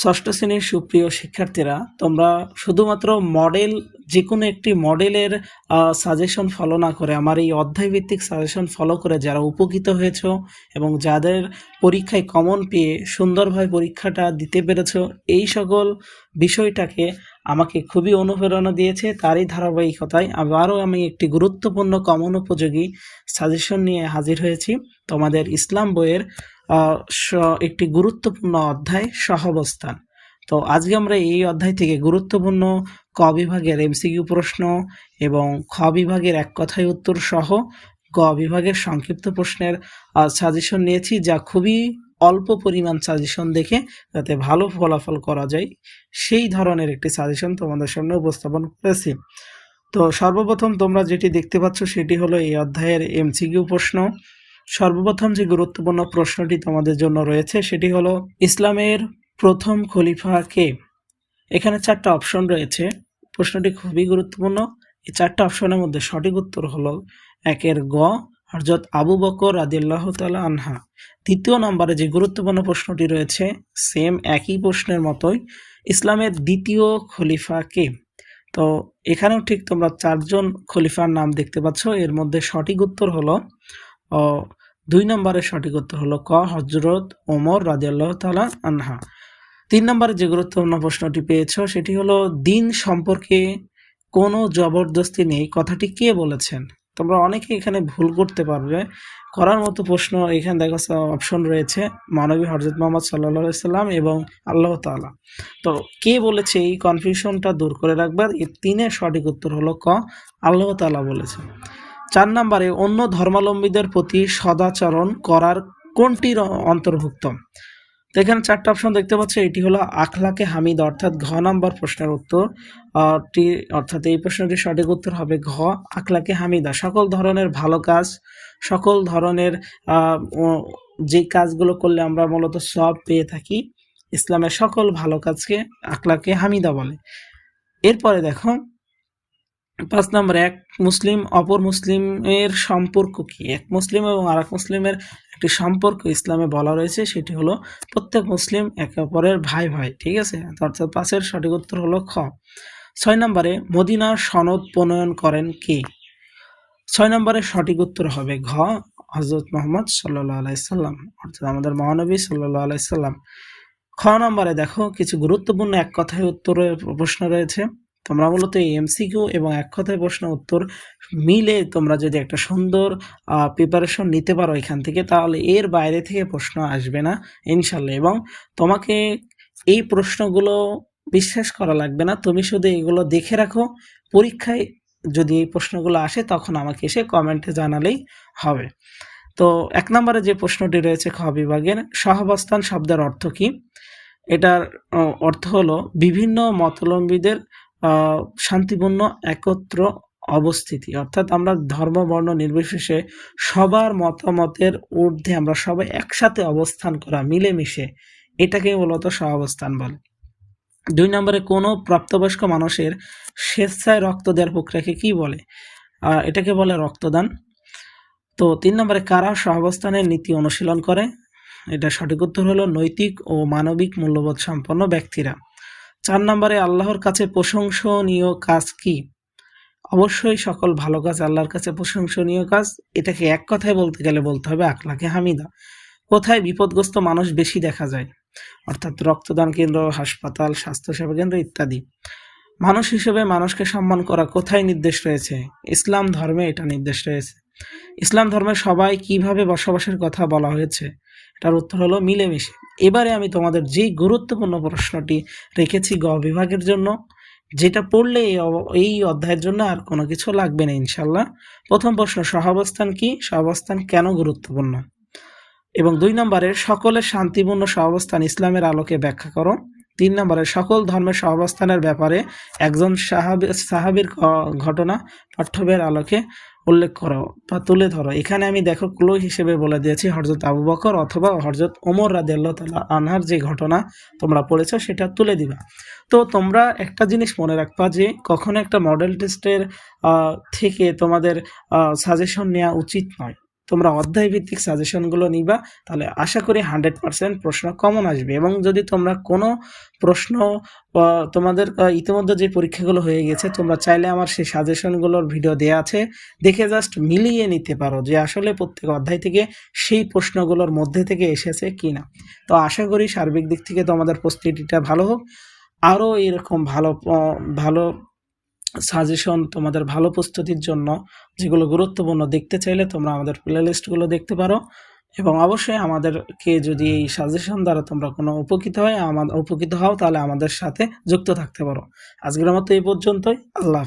ষষ্ঠ শ্রেণির সুপ্রিয় শিক্ষার্থীরা, তোমরা শুধুমাত্র মডেল যে কোনো একটি মডেলের সাজেশন ফলো না করে আমার এই অধ্যায়ভিত্তিক সাজেশন ফলো করে যারা উপকৃত হয়েছ এবং যাদের পরীক্ষায় কমন পেয়ে সুন্দরভাবে পরীক্ষাটা দিতে পেরেছ, এই সকল বিষয়টাকে আমাকে খুবই অনুপ্রেরণা দিয়েছে তারই ধারাবাহিকতায়। আবারও আমি একটি গুরুত্বপূর্ণ কমন উপযোগী সাজেশন নিয়ে হাজির হয়েছি। তোমাদের ইসলাম বইয়ের একটি গুরুত্বপূর্ণ অধ্যায় সহাবস্থান। তো আজকে আমরা এই অধ্যায় থেকে গুরুত্বপূর্ণ ক বিভাগের এমসিকিউ প্রশ্ন এবং খ বিভাগের এক কথায় উত্তর সহ গ বিভাগের সংক্ষিপ্ত প্রশ্নের সাজেশন নিয়েছি যা খুবই অল্প পরিমাণ সাজেশন দেখে যাতে ভালো ফলাফল করা যায়, সেই ধরনের একটি সাজেশন তোমাদের সামনে উপস্থাপন করেছি। তো সর্বপ্রথম তোমরা যেটি দেখতে পাচ্ছ সেটি হলো এই অধ্যায়ের এমসিকিউ প্রশ্ন। সর্বপ্রথম যে গুরুত্বপূর্ণ প্রশ্নটি তোমাদের জন্য রয়েছে সেটি হলো, ইসলামের প্রথম খলিফা কে? এখানে চারটা অপশন রয়েছে। প্রশ্নটি খুবই গুরুত্বপূর্ণ। এই চারটা অপশনের মধ্যে সঠিক উত্তর হলো একের গ হরজত আবু বকর আদিল্লাহ তালা আনহা। দ্বিতীয় নম্বরে যে গুরুত্বপূর্ণ প্রশ্নটি রয়েছে সেম একই প্রশ্নের মতোই ইসলামের দ্বিতীয় খলিফা কে? তো এখানেও ঠিক তোমরা চারজন খলিফার নাম দেখতে পাচ্ছ। এর মধ্যে সঠিক উত্তর হলো দুই নম্বরের সঠিক উত্তর হলো ক হজরত ওমর রাজিয়াল্লাহ তালা আনহা। তিন নম্বরে যে গুরুত্বপূর্ণ প্রশ্নটি পেয়েছ, সেটি হলো, দিন সম্পর্কে কোনো জবরদস্তি নেই। কথাটি কে বলেছেন? তোমরা অনেকে এখানে ভুল করতে পারবে। করার মতো প্রশ্ন এখানে দেখো অপশন রয়েছে। মানবী হরজত মোহাম্মদ সাল্লা সাল্লাম এবং আল্লাহ তাআলা। তো কে বলেছে এই কনফিউশনটা দূর করে রাখবার? এর তিনের সঠিক উত্তর হলো ক। আল্লাহ তাআলা বলেছে। চার নম্বরে, অন্য ধর্মাবলম্বীদের প্রতি সদাচরণ করার কোনটির অন্তর্ভুক্ত? তো এখানে চারটা অপশন দেখতে পাচ্ছ। এটি হলো আখলাকে হামিদ অর্থাৎ ঘ নাম্বার প্রশ্নের উত্তর। অর্থাৎ এই প্রশ্নটির সঠিক উত্তর হবে ঘ, আখলাকে হামিদা। সকল ধরনের ভালো কাজ, সকল ধরনের যে কাজগুলো করলে আমরা মূলত সব পেয়ে থাকি, ইসলামের সকল ভালো কাজকে আখলাকে হামিদা বলে। এরপরে দেখো, পাঁচ নম্বর, এক মুসলিম অপর মুসলিমের সম্পর্ক কি? এক মুসলিম এবং আর মুসলিমের একটি সম্পর্ক ইসলামে বলা রয়েছে, সেটি হলো প্রত্যেক মুসলিম একে অপরের ভাই ভাই, ঠিক আছে? অর্থাৎ পাঁচের সঠিক উত্তর হলো খ। ছয় নম্বরে, মদিনার সনদ প্রণয়ন করেন কে? ছয় নম্বরে সঠিক উত্তর হবে ঘ হজরত মোহাম্মদ সাল্লাহ আলাইসাল্লাম অর্থাৎ আমাদের মহানবী সাল্লাহ আলাইসাল্লাম খ নম্বরে দেখো, কিছু গুরুত্বপূর্ণ এক কথায় উত্তরের প্রশ্ন রয়েছে। তোমরা মূলত এই এমসিকিউ এবং এক কথায় প্রশ্ন উত্তর মিলে তোমরা যদি একটা সুন্দর প্রিপারেশন নিতে পারো এখান থেকে, তাহলে এর বাইরে থেকে প্রশ্ন আসবে না, ইনশাল্লাহ। এবং তোমাকে এই প্রশ্নগুলো বিশ্বাস করা লাগবে না। তুমি শুধু এগুলো দেখে রাখো। পরীক্ষায় যদি এই প্রশ্নগুলো আসে, তখন আমাকে এসে কমেন্টে জানালেই হবে। তো এক নম্বরে যে প্রশ্নটি রয়েছে খ বিভাগের, সহাবস্থান শব্দের অর্থ কি? এটার অর্থ হলো বিভিন্ন মতলম্বীদের শান্তিপূর্ণ, একত্র অবস্থিতি। অর্থাৎ আমরা ধর্ম, বর্ণ, নির্বিশেষে সবার মতামতের ঊর্ধ্বে আমরা সবাই একসাথে অবস্থান করা, মিলেমিশে এটাকে মূলত সহাবস্থান বলে। দুই নম্বরে, কোনো প্রাপ্তবয়স্ক মানুষের স্বেচ্ছায় রক্ত দেওয়ার প্রক্রিয়াকে কি বলে? এটাকে বলে রক্তদান। তো তিন নম্বরে, কারা সহাবস্থানের নীতি অনুশীলন করে? এটা সঠিক উত্তর হলো নৈতিক ও মানবিক মূল্যবোধ সম্পন্ন ব্যক্তিরা। চার নম্বরে, আল্লাহর কাছে প্রশংসনীয় কাজ কি? অবশ্যই সকল ভালো কাজ আল্লাহর কাছে প্রশংসনীয় কাজ। এটাকে এক কথায় বলতে গেলে বলতে হবে আখলাকে হামিদা। কোথায় বিপদগ্রস্ত মানুষ বেশি দেখা যায়? অর্থাৎ রক্তদান কেন্দ্র, হাসপাতাল, স্বাস্থ্যসেবা কেন্দ্র ইত্যাদি। মানুষ হিসেবে মানুষকে সম্মান করা কোথায় নির্দেশ রয়েছে? ইসলাম ধর্মে এটা নির্দেশ রয়েছে। ইসলাম ধর্মে সবাই কীভাবে বসবাসের কথা বলা হয়েছে? এটার উত্তর হলো মিলেমিশে। এবারে আমি তোমাদের যেই গুরুত্বপূর্ণ প্রশ্নটি রেখেছি গ বিভাগের জন্য, যেটা পড়লে এই অধ্যায়ের জন্য আর কোনো কিছু লাগবে না ইনশাল্লাহ প্রথম প্রশ্ন, সহাবস্থান কি? সহাবস্থান কেন গুরুত্বপূর্ণ? এবং দুই নম্বরে সকলের শান্তিপূর্ণ সহাবস্থান ইসলামের আলোকে ব্যাখ্যা করো। তিন নম্বরে সকল ধর্মের সহাবস্থানের ব্যাপারে একজন সাহাবি, সাহাবির ঘটনা পাঠ্যবের আলোকে উল্লেখ করো বা তুলে ধরো। এখানে আমি দেখো ক্লো হিসেবে বলে দিয়েছি হরজত আবু বকর অথবা হরজত ওমর রাদিয়াল্লাহু তাআলা আনহার যে ঘটনা তোমরা পড়েছ সেটা তুলে দিবা। তো তোমরা একটা জিনিস মনে রাখবা যে, কখনো একটা মডেল টেস্টের থেকে তোমাদের সাজেশন নেওয়া উচিত নয়। তোমরা অধ্যায় ভিত্তিক সাজেশনগুলো নিবা, তাহলে আশা করি হান্ড্রেড পার্সেন্ট প্রশ্ন কমন আসবে। এবং যদি তোমরা কোনো প্রশ্ন তোমাদের ইতিমধ্যে যে পরীক্ষাগুলো হয়ে গেছে, তোমরা চাইলে আমার সেই সাজেশনগুলোর ভিডিও দেওয়া আছে। দেখে জাস্ট মিলিয়ে নিতে পারো যে আসলে প্রত্যেক অধ্যায় থেকে সেই প্রশ্নগুলোর মধ্যে থেকে এসেছে কি না তো আশা করি সার্বিক দিক থেকে তোমাদের প্রস্তুতিটা ভালো হোক। আরও এরকম ভালো ভালো সাজেশন তোমাদের ভালো প্রস্তুতির জন্য যেগুলো গুরুত্বপূর্ণ দেখতে চাইলে তোমরা আমাদের প্লে লিস্টগুলো দেখতে পারো। এবং অবশ্যই আমাদেরকে যদি এই সাজেশন দ্বারা তোমরা কোনো উপকৃত হয় আমাদের উপকৃত হও, তাহলে আমাদের সাথে যুক্ত থাকতে পারো। আজকের মতো এই পর্যন্তই। আল্লাহ।